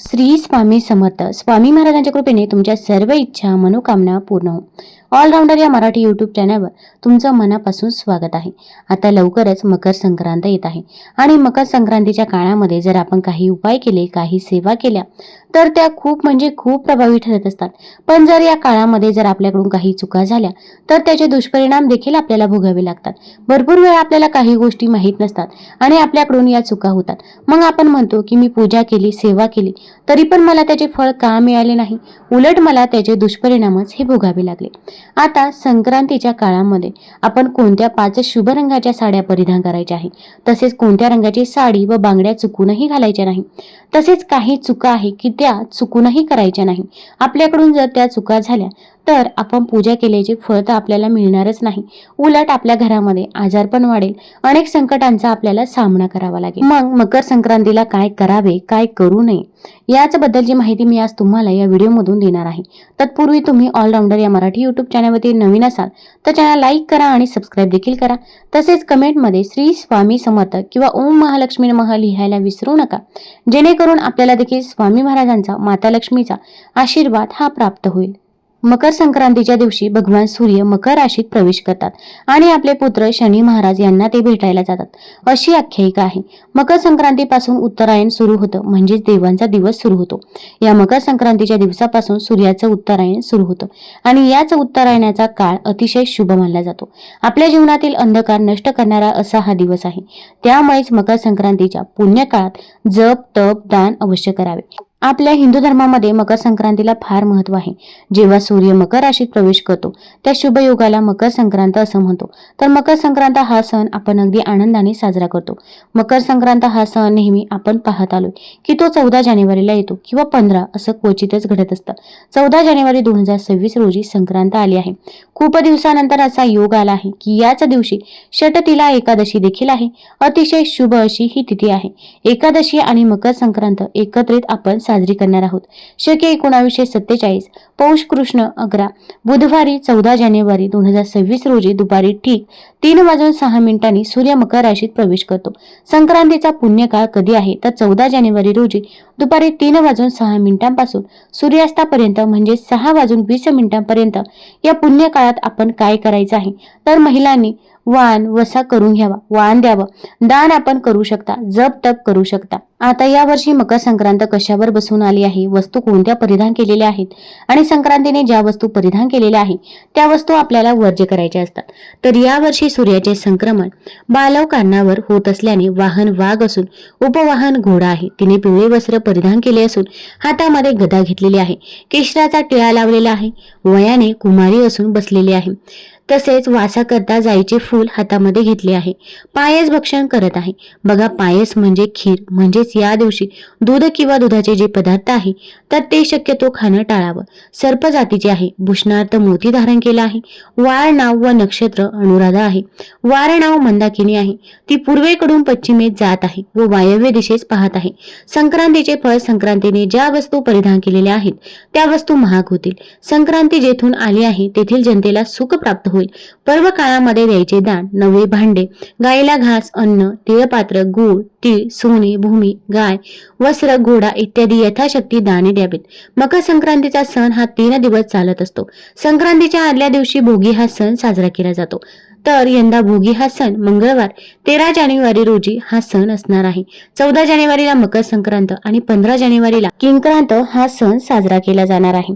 श्री स्वामी समर्थ. स्वामी महाराजांच्या कृपेने तुमच्या सर्व इच्छा मनोकामना पूर्ण हो ऑलराऊंडर या मराठी यूट्यूब चॅनलवर तुमचं मनापासून स्वागत आहे. आता लवकरच मकर संक्रांत येत आहे. आणि मकर संक्रांतीच्या काळामध्ये जर आपण काही उपाय केले काही सेवा केल्या तर त्या खूप म्हणजे खूप प्रभावी ठरत असतात. पण जर या काळामध्ये जर आपल्याकडून काही चुका झाल्या तर त्याचे दुष्परिणाम देखील आपल्याला भोगावे लागतात. भरपूर वेळा आपल्याला काही गोष्टी माहीत नसतात आणि आपल्याकडून या चुका होतात. मग आपण म्हणतो की मी पूजा केली सेवा केली तरी पण मला त्याचे फळ का मिळाले नाही? उलट मला त्याचे दुष्परिणामच हे भोगावे लागले. आता संक्रांतीच्या काळामध्ये आपण कोणत्या पाच शुभ रंगाच्या साड्या परिधान करायच्या आहे? तसेच कोणत्या रंगाची साडी व बांगड्या चुकूनही घालायच्या नाही? तसेच काही चुका आहे की त्या चुकूनही करायच्या नाही? आपल्याकडून जर त्या चुका झाल्या तर आपण पूजा केल्याचे फळ तर आपल्याला मिळणारच नाही. उलट आपल्या घरामध्ये आजारपण वाढेल. अनेक संकटांचा आपल्याला सामना करावा लागेल. मग मकर संक्रांतीला काय करावे काय करू नये याच बद्दलची माहिती मी आज तुम्हाला या व्हिडिओमधून देणार आहे. तत्पूर्वी तुम्ही ऑलराऊंडर या मराठी युट्यूब चॅनलवरती नवीन असाल तर चॅनल लाईक करा आणि सबस्क्राईब देखील करा. तसेच कमेंटमध्ये श्री स्वामी समर्थ किंवा ओम महालक्ष्मी नमः लिहायला विसरू नका. जेणेकरून आपल्याला देखील स्वामी महाराजांचा माता लक्ष्मीचा आशीर्वाद हा प्राप्त होईल. मकर संक्रांतीच्या दिवशी भगवान सूर्य मकर राशीत प्रवेश करतात आणि आपले पुत्र शनी महाराज यांना ते भेटायला जातात. अशी आख्यायिका आहे. मकर संक्रांतीपासून उत्तरायण सुरू होतं म्हणजेच देवांचा दिवस सुरू होतो. या मकर संक्रांतीच्या दिवसापासून सूर्याचं उत्तरायण सुरू होतं आणि याच उत्तरायणाचा काळ अतिशय शुभ मानला जातो. आपल्या जीवनातील अंधकार नष्ट करणारा असा हा दिवस आहे. त्यामुळेच मकर संक्रांतीच्या पुण्यकाळात जप तप दान अवश्य करावे. आपल्या हिंदू धर्मामध्ये मकर संक्रांतीला फार महत्त्व आहे. जेव्हा सूर्य मकर राशीत प्रवेश करतो त्या शुभयुगाला मकर संक्रांत असं म्हणतो. तर मकर संक्रांत हा सण आपण अगदी आनंदाने साजरा करतो. मकर संक्रांत हा सण नेहमी आपण पाहत आलोय की तो चौदा जानेवारीला येतो किंवा पंधरा असं क्वचितच घडत असतं. चौदा जानेवारी दोन हजार सव्वीस रोजी संक्रांत आली आहे. खूप दिवसानंतर असा योग आला आहे की याच दिवशी षटतिला एकादशी देखील आहे. अतिशय शुभ अशी ही तिथी आहे. एकादशी आणि मकर संक्रांत एकत्रित आपण साजरी करणार आहोत. शके एकोणावीसशे सत्तेचाळीस पौष कृष्ण अकरा बुधवारी चौदा जानेवारी दोन हजार सव्वीस रोजी दुपारी ठीक तीन वाजून सहा मिनिटांनी सूर्य मकर राशीत प्रवेश करतो. संक्रांतीचा पुण्यकाळ कधी आहे? तर चौदा जानेवारी रोजी दुपारी तीन वाजून सहा मिनिटांपासून सूर्यास्तापर्यंत म्हणजे सहा वाजून वीस मिनिटांपर्यंत या पुण्यकाळात आपण काय करायचं आहे? तर महिलांनी वाण वसा करून घ्यावा. वाण द्यावं. दान आपण करू शकता. जप तप करू शकता. आता या वर्षी मकर संक्रांत कशावर बसून आली आहे? वस्तू कोणत्या परिधान केलेल्या आहेत? आणि संक्रांतीने ज्या वस्तू परिधान केलेल्या आहे त्या वस्तू आपल्याला वर्ज्य करायच्या असतात. तर या वर्षी सूर्याचे संक्रमण बालवकारणावर होत असल्याने वाहन वाघ असून उपवाहन घोडा आहे. तिने पिवळे वस्त्र परिधान केले असून हातामध्ये गदा घेतलेली आहे. केशराचा टिळा लावलेला आहे. वयाने कुमारी असून बसलेली आहे. तसेच वासाकरता जायचे फूल हातामध्ये घेतले आहे. पायस भक्षण करत आहे. बघा पायस म्हणजे खीर. म्हणजेच या दिवशी दूध किंवा दुधाचे जे पदार्थ आहे तर ते शक्यतो खाणं टाळावं. सर्प जातीचे आहे. भूषणार्थ मोती धारण केला आहे. वाळ नाव व नक्षत्र अनुराधा आहे. वार नाव मंदाकिनी आहे. ती पूर्वेकडून पश्चिमेत जात आहे व वायव्य दिशेस पाहत आहे. संक्रांतीचे फळ संक्रांतीने ज्या वस्तू परिधान केलेल्या आहेत त्या वस्तू महाग होतील. संक्रांती जेथून आली आहे तेथील जनतेला सुख प्राप्त होईल. पर्व काळामध्ये द्यायचे दान नवे भांडे गायीला घास अन्न तिळपात्र गूळ तीळ सोने भूमी गाय वस्त्र घोडा इत्यादी यथाशक्ती दाने द्यावेत. मकर संक्रांतीचा सण हा तीन दिवस चालत असतो. संक्रांतीच्या आदल्या दिवशी भोगी हा सण साजरा केला जातो. तर यंदा भोगी हा सण मंगळवार तेरा जानेवारी रोजी हा सण असणार आहे. चौदा जानेवारीला मकर संक्रांत आणि पंधरा जानेवारीला किंक्रांत हा सण साजरा केला जाणार आहे.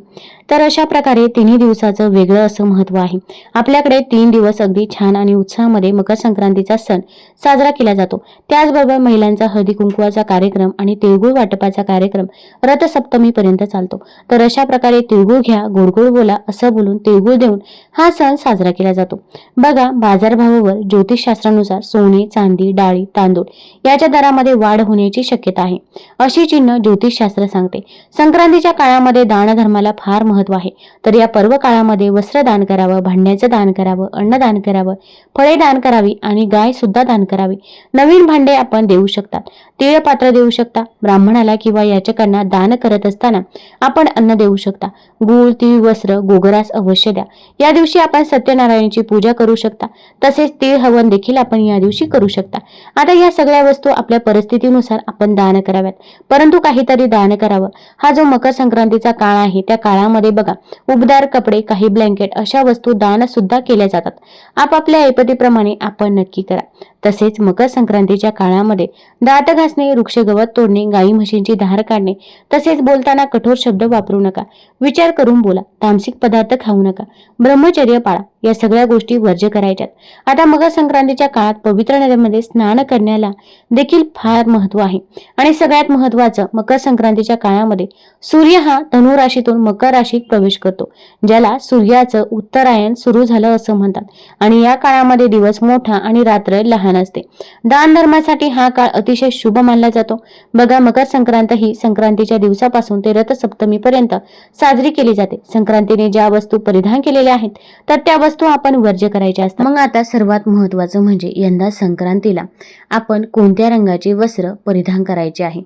तर अशा प्रकारे तिन्ही दिवसाचं वेगळं असं महत्त्व आहे. आपल्याकडे तीन दिवस अगदी छान आणि उत्साहामध्ये मकर संक्रांतीचा सण साजरा केला जातो. त्याचबरोबर महिलांचा हळदी कुंकवाचा कार्यक्रम आणि तिळगुळ वाटपाचा कार्यक्रम रथसप्तमीपर्यंत चालतो. तर अशा प्रकारे तिळगुळ घ्या गोडगोड बोला असं बोलून तिळगुळ देऊन हा सण साजरा केला जातो. बघा बाजारभावावर ज्योतिषशास्त्रानुसार सोने चांदी डाळी तांदूळ याच्या दरामध्ये वाढ होण्याची शक्यता आहे. अशी चिन्ह ज्योतिषशास्त्र सांगते. संक्रांतीच्या काळामध्ये दानधर्माला फार महत्त्व आहे. तर या पर्व काळामध्ये वस्त्र दान करावं भांड्याचं दान करावं अन्नदान करावं फळे दान करावी आणि गाय सुद्धा दान करावी. नवीन भांडे आपण देऊ शकतात. तिळ पात्र देऊ शकता. ब्राह्मणाला किंवा याचकांना दान करत असताना आपण अन्न देऊ शकता. गुळ तीळ वस्त्र गोगरास अवश्य द्या. या दिवशी आपण सत्यनारायणची पूजा करू शकता. तसेच तीळ हवन देखील आपण या दिवशी करू शकता. आता या सगळ्या वस्तू आपल्या परिस्थितीनुसार आपण दान कराव्यात. परंतु काहीतरी दान करावं. हा जो मकर संक्रांतीचा काळ आहे त्या काळामध्ये बघा उबदार कपडे काही ब्लँकेट अशा वस्तू दान सुद्धा केल्या जातात. आपापल्या ऐपतीप्रमाणे आपण नक्की करा. तसेच मकर संक्रांतीच्या काळामध्ये दात घासणे वृक्ष गवत तोडणे गाई म्हशींची धार काढणे तसेच बोलताना कठोर शब्द वापरू नका विचार करून बोला तामसिक पदार्थ खाऊ नका ब्रह्मचर्य पाळा या सगळ्या गोष्टी वर्ज्य करायच्यात. आता मकर संक्रांतीच्या काळात पवित्र नद्यांमध्ये स्नान करण्याला देखील फार महत्त्व आहे. आणि सगळ्यात महत्वाचं मकर संक्रांतीच्या काळामध्ये सूर्य हा धनु राशीतून मकर राशीत प्रवेश करतो ज्याला सूर्याचं उत्तरायण सुरू झालं असं म्हणतात. आणि या काळामध्ये दिवस मोठा आणि रात्र लहान असते. दान धर्मासाठी हा काळ अतिशय शुभ मानला जातो. बघा मकर संक्रांत ही संक्रांतीच्या दिवसापासून ते रथसप्तमीपर्यंत साजरी केली जाते. संक्रांतीने ज्या वस्तू परिधान केलेल्या आहेत तर त्या वस्तू आपण वर्ज्य करायच्या असतात. मग आता सर्वात महत्वाचं म्हणजे यंदा संक्रांतीला आपण कोणत्या रंगाचे वस्त्र परिधान करायचे आहे?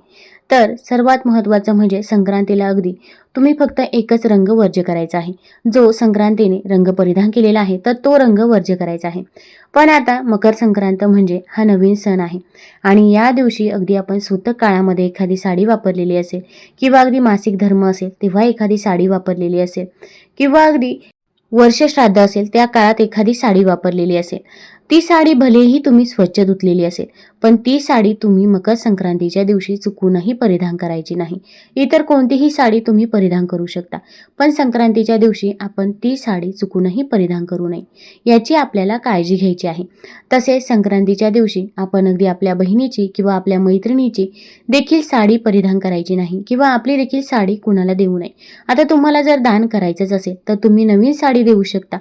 तर सर्वात महत्त्वाचं म्हणजे संक्रांतीला अगदी तुम्ही फक्त एकच रंग वर्ज्य करायचा आहे. जो संक्रांतीने रंग परिधान केलेला आहे तर तो रंग वर्ज्य करायचा आहे. पण आता मकर संक्रांत म्हणजे हा नवीन सण आहे. आणि या दिवशी अगदी आपण सूतक काळामध्ये एखादी साडी वापरलेली असेल किंवा अगदी मासिक धर्म असेल तेव्हा एखादी साडी वापरलेली असेल किंवा अगदी वर्ष श्राद्ध असेल त्या काळात एखादी साडी वापरलेली असेल. ती साडी भलेही तुम्ही स्वच्छ धुतलेली असेल पण ती साडी तुम्ही मकर संक्रांतीच्या दिवशी चुकूनही परिधान करायची नाही. इतर कोणतीही साडी तुम्ही परिधान करू शकता पण संक्रांतीच्या दिवशी आपण ती साडी चुकूनही परिधान करू नये याची आपल्याला काळजी घ्यायची आहे. तसेच संक्रांतीच्या दिवशी आपण अगदी आपल्या बहिणीची किंवा आपल्या मैत्रिणीची देखील साडी परिधान करायची नाही किंवा आपली देखील साडी कुणाला देऊ नये. आता तुम्हाला जर दान करायचंच असेल तर तुम्ही नवीन साडी देऊ शकता.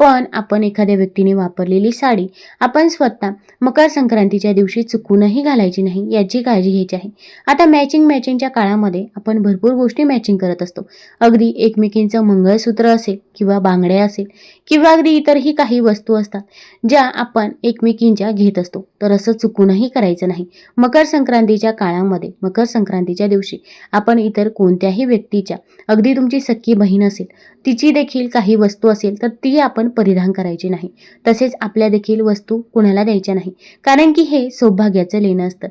पण आपण एखाद्या व्यक्तीने वापरलेली साडी आपण स्वतः मकर संक्रांतीच्या दिवशी चुकूनही घालायची नाही याची काळजी घ्यायची आहे. आता मॅचिंग मॅचिंगच्या काळामध्ये आपण भरपूर गोष्टी मॅचिंग करत असतो. अगदी एकमेकींचं मंगळसूत्र असेल किंवा बांगड्या असेल किंवा अगदी इतरही काही वस्तू असतात ज्या आपण एकमेकींच्या घेत असतो. तर असं चुकूनही करायचं नाही. मकर संक्रांतीच्या काळामध्ये मकर संक्रांतीच्या दिवशी आपण इतर कोणत्याही व्यक्तीच्या अगदी तुमची सख्खी बहीण असेल तिची देखील काही वस्तू असेल तर ती आपण परिधान करायची नाही. तसेच आपल्या देखील वस्तू कुणाला द्यायच्या नाही. कारण की हे सौभाग्याचं लेणं असतं.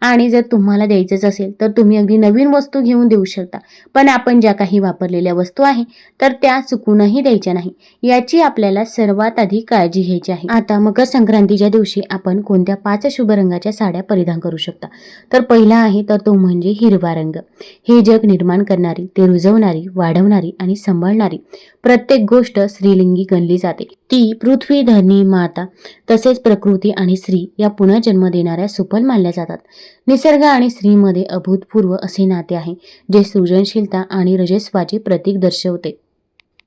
आणि जर तुम्हाला द्यायचंच असेल तर तुम्ही अगदी नवीन वस्तू घेऊन देऊ शकता. पण आपण ज्या काही वापरलेल्या वस्तू आहे तर त्या चुकूनही द्यायच्या नाही. याची आपल्याला सर्वात आधी काळजी घ्यायची आहे. आता मकर संक्रांतीच्या दिवशी आपण कोणत्या पाच शुभ रंगाच्या साड्या परिधान करू शकता? तर पहिला आहे तर तो म्हणजे हिरवा रंग. हे जग निर्माण करणारी ते रुजवणारी वाढवणारी आणि सांभाळणारी. प्रत्येक गोष्ट स्त्रीलिंगी गणली जाते. ती पृथ्वी धरणी माता तसेच प्रकृती आणि स्त्री या पुन्हा जन्म देणाऱ्या सुफल मानल्या जातात. निसर्ग आणि स्त्रीमध्ये अभूतपूर्व असे नाते आहे जे सृजनशीलता आणि रजस्वाचे प्रतीक दर्शवते.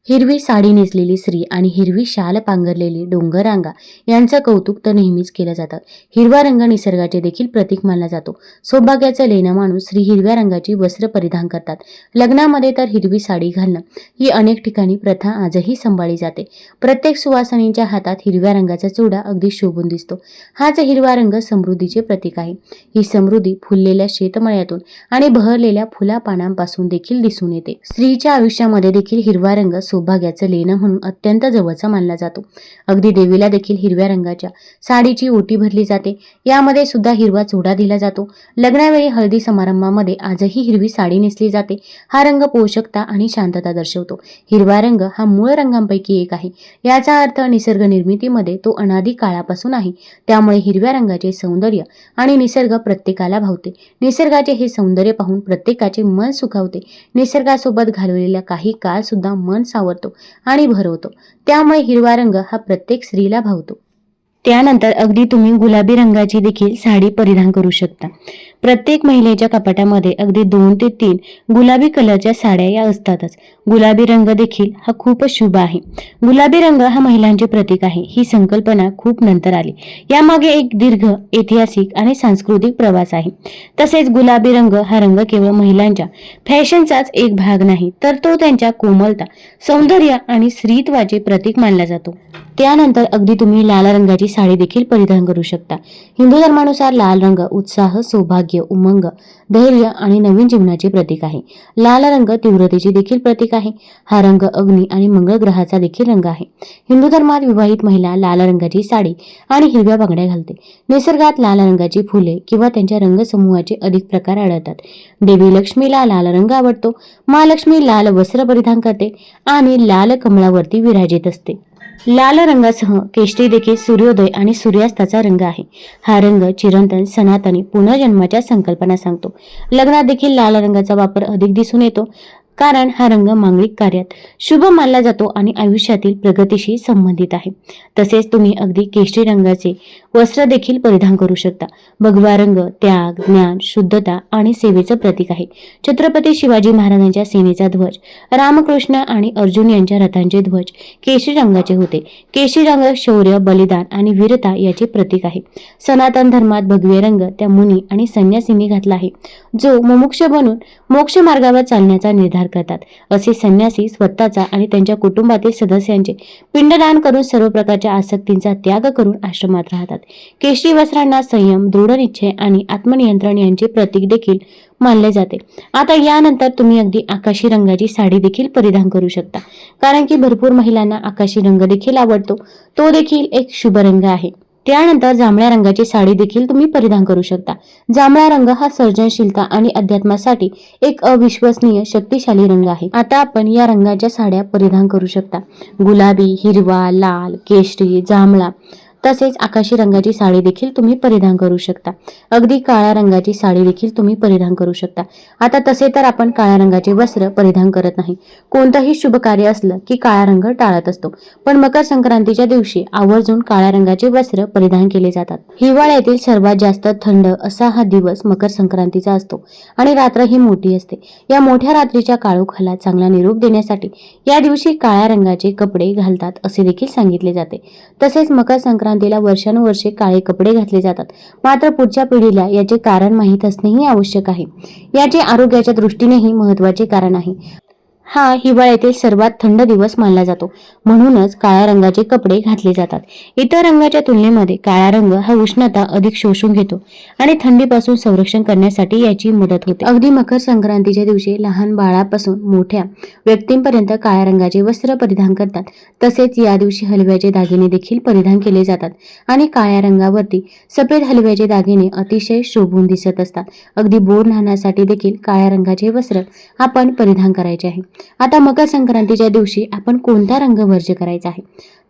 हिरवी साडी नेसलेली स्त्री आणि हिरवी शाल पांघरलेली डोंगरांगा यांचं कौतुक तर नेहमीच केलं जातं. हिरवा रंग निसर्गाचे देखील प्रतीक मानला जातो. सौभाग्याचं लेणं माणूस स्त्री हिरव्या रंगाची वस्त्र परिधान करतात. लग्नामध्ये तर हिरवी साडी घालणं ही अनेक ठिकाणी प्रथा आजही सांभाळली जाते. प्रत्येक सुवासनींच्या हातात हिरव्या रंगाचा चुडा अगदी शोभून दिसतो. हाच हिरवा रंग समृद्धीचे प्रतीक आहे. ही समृद्धी फुललेल्या शेतमळ्यातून आणि बहरलेल्या फुला पानांपासून देखील दिसून येते. स्त्रीच्या आयुष्यामध्ये देखील हिरवा रंग सौभाग्याचं लेणं म्हणून अत्यंत जवळचा मानला जातो. अगदी देवीला देखील हिरव्या रंगाच्या साडीची ओटी भरली जाते. यामध्ये सुद्धा हिरवा चोडा दिला जातो. लग्नावेळी हळदी समारंभामध्ये आजही हिरवी साडी नेसली जाते. हा रंग पोषकता आणि शांतता दर्शवतो. हिरवा रंग हा मूळ रंगांपैकी एक आहे. याचा अर्थ निसर्ग निर्मितीमध्ये तो अनादी काळापासून आहे. त्यामुळे हिरव्या रंगाचे सौंदर्य आणि निसर्ग प्रत्येकाला भावते. निसर्गाचे हे सौंदर्य पाहून प्रत्येकाचे मन सुखावते. निसर्गासोबत घालवलेला काही काळ सुद्धा मन सा सावरतो आणि भरवतो. त्यामुळे हिरवा रंग हा प्रत्येक स्त्रीला भावतो. त्यानंतर अगदी तुम्ही गुलाबी रंगाची देखील साडी परिधान करू शकता. प्रत्येक महिलेच्या कपाटामध्ये अगदी दोन ते तीन गुलाबी कलरच्या साड्या या असतातच. गुलाबी रंग देखील हा खूपच शुभ आहे. गुलाबी रंग हा महिलांचे प्रतीक आहे ही संकल्पना खूप नंतर आली. यामागे एक दीर्घ ऐतिहासिक आणि सांस्कृतिक प्रवास आहे. तसेच गुलाबी रंग हा रंग केवळ महिलांच्या फॅशनचाच एक भाग नाही तर तो त्यांच्या कोमलता सौंदर्य आणि स्त्रीत्वाचे प्रतीक मानला जातो. त्यानंतर अगदी तुम्ही लाल रंगाची साडी देखील परिधान करू शकता. हिंदू धर्मानुसार लाल रंग उत्साह सौभाग्य उमंग धैर्य आणि नवीन जीवनाचे प्रतीक आहे. लाल रंग तीव्रतेचे देखील प्रतीक आहे. हा रंग अग्नी आणि मंगळ ग्रहाचा देखील रंग आहे. हिंदू धर्मात विवाहित महिला लाल रंगाची साडी आणि हिरव्या बांगड्या घालते. निसर्गात लाल रंगाची फुले किंवा त्यांच्या रंगसमूहाचे अधिक प्रकार आढळतात. देवी लक्ष्मीला लाल रंग आवडतो. महालक्ष्मी लाल वस्त्र परिधान करते आणि लाल कमळावरती विराजित असते. लाल रंगासह केशरी देखील सूर्योदय आणि सूर्यास्ताचा रंग आहे. हा रंग चिरंतन सनातनी पुनर्जन्माच्या संकल्पना सांगतो. लग्नात देखील लाल रंगाचा वापर अधिक दिसून येतो. कारण हा रंग मांगलिक कार्यात शुभ मानला जातो आणि आयुष्यातील प्रगतीशी संबंधित आहे. तसेच तुम्ही अगदी केशरी रंगाचे वस्त्र देखील परिधान करू शकता. भगवा रंग त्याग ज्ञान शुद्धता आणि सेवेचं प्रतीक आहे. छत्रपती शिवाजी महाराजांच्या सेनेचा ध्वज रामकृष्ण आणि अर्जुन यांच्या रथांचे ध्वज केशरी रंगाचे होते. केशरी रंग शौर्य बलिदान आणि वीरता याचे प्रतीक आहे. सनातन धर्मात भगवे रंग त्या मुनी आणि संन्यासींनी घातला आहे जो मुमुक्ष बनून मोक्ष मार्गावर चालण्याचा निर्धार करतात. असे संन्यासी स्वतःचा आणि त्यांच्या कुटुंबातील सदस्यांचे पिंडदान करून सर्व प्रकारच्या आसक्तींचा त्याग करून आश्रमात राहतात. केशरी वस्त्रांना संयम दृढ निश्चय आणि आत्मनियंत्रण यांचे प्रतीक देखील मानले जाते. आता यानंतर तुम्ही अगदी आकाशी रंगाची साडी देखील परिधान करू शकता. कारण की भरपूर महिलांना आकाशी रंग देखील आवडतो. तो देखील एक शुभ रंग आहे. त्यानंतर जांभळ्या रंगाची साडी देखील तुम्ही परिधान करू शकता. जांभळा रंग हा सर्जनशीलता आणि अध्यात्मासाठी एक अविश्वसनीय शक्तिशाली रंग आहे. आता आपण या रंगाच्या साड्या परिधान करू शकता. गुलाबी हिरवा लाल केशरी जांभळा तसेच आकाशी रंगाची साडी देखील तुम्ही परिधान करू शकता. अगदी काळ्या रंगाची साडी देखील तुम्ही परिधान करू शकता. आता तसे तर आपण काळ्या रंगाचे वस्त्र परिधान करत नाही. कोणतंही शुभ कार्य असलं की काळा रंग टाळत असतो. पण मकर संक्रांतीच्या दिवशी आवर्जून काळ्या रंगाचे वस्त्र परिधान केले जातात. हिवाळ्यातील सर्वात जास्त थंड असा हा दिवस मकर संक्रांतीचा असतो आणि रात्र ही मोठी असते. या मोठ्या रात्रीच्या काळोखाला चांगला निरोप देण्यासाठी या दिवशी काळ्या रंगाचे कपडे घालतात असे देखील सांगितले जाते. तसेच मकर संक्रांत संक्रांतीला वर्षानुवर्षे काळे कपडे घातले जातात. मात्र पुढच्या पिढीला याचे कारण माहीत असणेही आवश्यक आहे. याचे आरोग्याच्या दृष्टीनेही महत्त्वाचे कारण आहे. हा हिवाळ्यातील सर्वात थंड दिवस मानला जातो. म्हणूनच काळ्या रंगाचे कपडे घातले जातात. इतर रंगाच्या तुलनेमध्ये काळा रंग हा उष्णता अधिक शोषून घेतो आणि थंडीपासून संरक्षण करण्यासाठी याची मदत होते. अगदी मकर संक्रांतीच्या दिवशी लहान बाळापासून मोठ्या व्यक्तींपर्यंत काळ्या रंगाचे वस्त्र परिधान करतात. तसेच या दिवशी हलव्याचे दागिने देखील परिधान केले जातात आणि काळ्या रंगावरती सफेद हलव्याचे दागिने अतिशय शोभून दिसत असतात. अगदी बोर न्हाण्यासाठी देखील काळ्या रंगाचे वस्त्र आपण परिधान करायचे आहे. आता मकर संक्रांतीच्या दिवशी आपण कोणता रंग वर्ज्य करायचा आहे?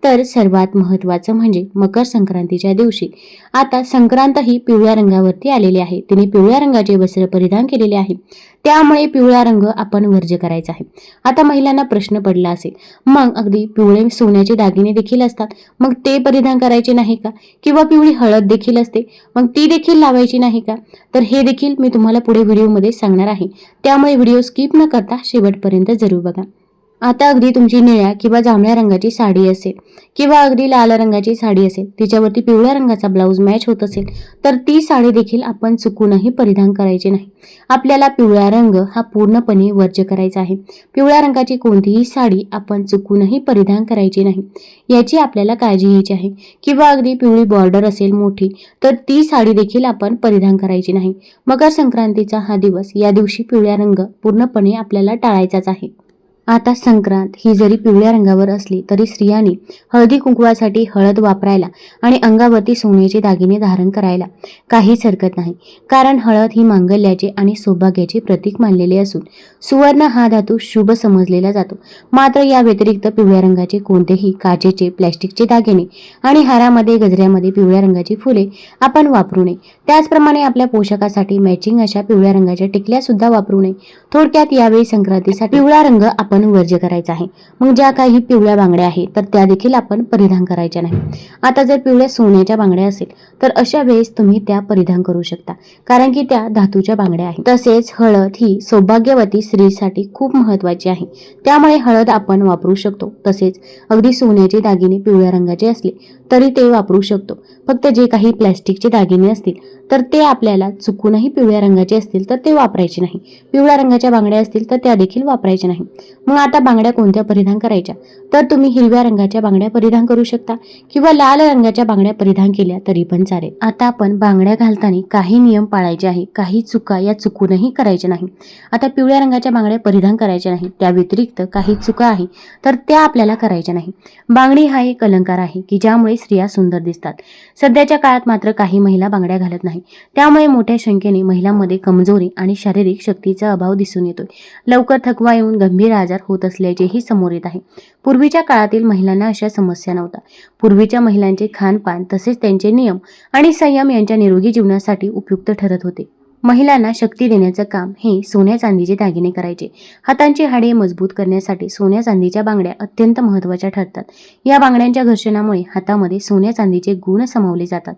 तर सर्वात महत्त्वाचं म्हणजे मकर संक्रांतीच्या दिवशी. आता संक्रांत ही पिवळ्या रंगावरती आलेली आहे. तिने पिवळ्या रंगाचे वस्त्र परिधान केलेले आहे. त्यामुळे पिवळा रंग आपण वर्ज्य करायचा आहे. आता महिलांना प्रश्न पडला असेल. मग अगदी पिवळे सोन्याचे दागिने देखील असतात. मग ते परिधान करायचे नाही का? किंवा पिवळी हळद देखील असते. मग ती देखील लावायची नाही का? तर हे देखील मी तुम्हाला पुढे व्हिडिओमध्ये सांगणार आहे. त्यामुळे व्हिडिओ स्किप न करता शेवटपर्यंत जरूर बघा. आता अगदी तुमची निळ्या किंवा जांभळ्या रंगाची साडी असेल किंवा अगदी लाल रंगाची साडी असेल तिच्यावरती पिवळ्या रंगाचा ब्लाऊज मॅच होत असेल तर ती साडी देखील आपण चुकूनही परिधान करायची नाही. आपल्याला पिवळा रंग हा पूर्णपणे वर्ज्य करायचा आहे. पिवळ्या रंगाची कोणतीही साडी आपण चुकूनही परिधान करायची नाही. याची आपल्याला काळजी घ्यायची आहे. किंवा अगदी पिवळी बॉर्डर असेल मोठी तर ती साडी देखील आपण परिधान करायची नाही. मकर संक्रांतीचा हा दिवस या दिवशी पिवळ्या रंग पूर्णपणे आपल्याला टाळायचाच आहे. आता संक्रांत ही जरी पिवळ्या रंगावर असली तरी स्त्रियांनी हळदी कुंकवासाठी हळद वापरायला आणि अंगावरती सोन्याचे दागिने धारण करायला काहीच हरकत नाही. कारण हळद ही मांगल्याचे आणि सौभाग्याचे प्रतीक मानलेले असून सुवर्ण हा धातू शुभ समजलेला जातो. मात्र या व्यतिरिक्त पिवळ्या रंगाचे कोणतेही काचेचे प्लॅस्टिकचे दागिने आणि हारामध्ये गजऱ्यामध्ये पिवळ्या रंगाची फुले आपण वापरू नये. त्याचप्रमाणे आपल्या पोशाखासाठी मॅचिंग अशा पिवळ्या रंगाच्या टिकल्या सुद्धा वापरू नये. थोडक्यात यावेळी संक्रांतीसाठी पिवळा रंग आपण आपण वर्ज्य करायचा आहे. मग ज्या काही पिवळ्या बांगड्या आहेत तर त्या देखील आपण परिधान करायच्या नाही. आता जर पिवळ्या सोन्याच्या बांगड्या असेल तर अशा वेळेस तुम्ही त्या परिधान करू शकता. कारण की त्या धातूच्या बांगड्या आहेत. तसेच हळद ही सौभाग्यवती स्त्रीसाठी खूप महत्वाची आहे. त्यामुळे हळद आपण वापरू शकतो. तसेच अगदी सोन्याचे दागिने पिवळ्या रंगाचे असले तरी ते वापरू शकतो. फक्त जे काही प्लॅस्टिकचे दागिने असतील तर ते आपल्याला चुकूनही पिवळ्या रंगाचे असतील तर ते वापरायचे नाही. पिवळ्या रंगाच्या बांगड्या असतील तर त्या देखील वापरायच्या नाही. मग आता बांगड्या कोणत्या परिधान करायच्या? तर तुम्ही हिरव्या रंगाच्या बांगड्या परिधान करू शकता किंवा लाल रंगाच्या बांगड्या परिधान केल्या तरी पण चालेल. आता आपण बांगड्या घालताना काही नियम पाळायचे आहे. काही चुका या चुकूनही करायच्या नाही. आता पिवळ्या रंगाच्या बांगड्या परिधान करायच्या नाही. त्या व्यतिरिक्त काही चुका आहे तर त्या आपल्याला करायच्या नाही. बांगडी हा एक अलंकार आहे की ज्यामुळे स्त्रिया सुंदर दिसतात. सध्याच्या काळात मात्र काही महिला बांगड्या घालत नाही. त्यामुळे मोठ्या संख्येने महिलांमध्ये कमजोरी आणि शारीरिक शक्तीचा अभाव दिसून येतोय. लवकर थकवा येऊन गंभीर आजार होत असल्याचेही समोर येत आहे. पूर्वीच्या काळातील महिलांना अशा समस्या नव्हत्या. पूर्वीच्या महिलांचे खानपान तसेच त्यांचे नियम आणि संयम यांच्या निरोगी जीवनासाठी उपयुक्त ठरत होते. महिलांना शक्ती देण्याचं काम हे सोन्या चांदीचे दागिने करायचे. हातांची हाडे मजबूत करण्यासाठी सोन्या चांदीच्या बांगड्या अत्यंत महत्त्वाच्या ठरतात. या बांगड्यांच्या घर्षणामुळे हातामध्ये सोन्या चांदीचे गुण समावले जातात.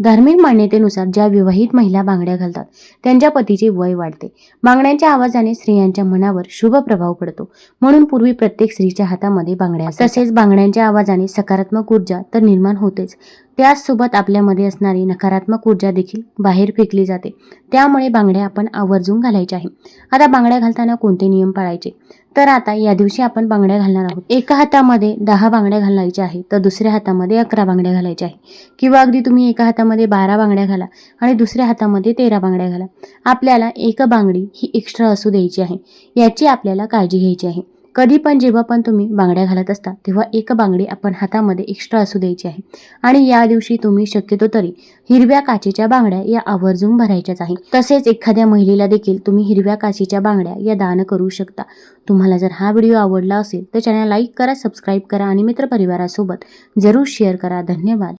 धार्मिक मान्यतेनुसार ज्या विवाहित महिला बांगड्या घालतात त्यांच्या पतीचे वय वाढते. बांगड्यांच्या आवाजाने स्त्रियांच्या मनावर शुभ प्रभाव पडतो. म्हणून पूर्वी प्रत्येक स्त्रीच्या हातामध्ये बांगड्या तसेच बांगड्यांच्या आवाजाने सकारात्मक ऊर्जा तर निर्माण होतेच. त्याचसोबत आपल्यामध्ये असणारी नकारात्मक ऊर्जा देखील बाहेर फेकली जाते. त्यामुळे बांगड्या आपण आवर्जून घालायच्या आहे आता बांगड्या घालताना कोणते नियम पाळायचे? तर आता या दिवशी आपण बांगड्या घालणार आहोत. एका हातामध्ये दहा बांगड्या घालायच्या आहे तर दुसऱ्या हातामध्ये अकरा बांगड्या घालायच्या आहे किंवा अगदी तुम्ही एका हातामध्ये बारा बांगड्या घाला आणि दुसऱ्या हातामध्ये तेरा बांगड्या घाला. आपल्याला एक बांगडी ही एक्स्ट्रा असू द्यायची आहे. याची आपल्याला काळजी घ्यायची आहे. कधी पण जेव्हा पण तुम्ही बांगड्या घालत असता तेव्हा एक बांगडी आपण हातामध्ये एक्स्ट्रा असू द्यायची आहे. आणि या दिवशी तुम्ही शक्यतो तरी हिरव्या काचेच्या बांगड्या या आवर्जून भरायच्याच आहे. तसेच एखाद्या महिलेला देखील तुम्ही हिरव्या काचेच्या बांगड्या या दान करू शकता. तुम्हाला जर हा व्हिडिओ आवडला असेल तर चॅनल लाईक करा सबस्क्राईब करा आणि मित्रपरिवारासोबत जरूर शेअर करा. धन्यवाद.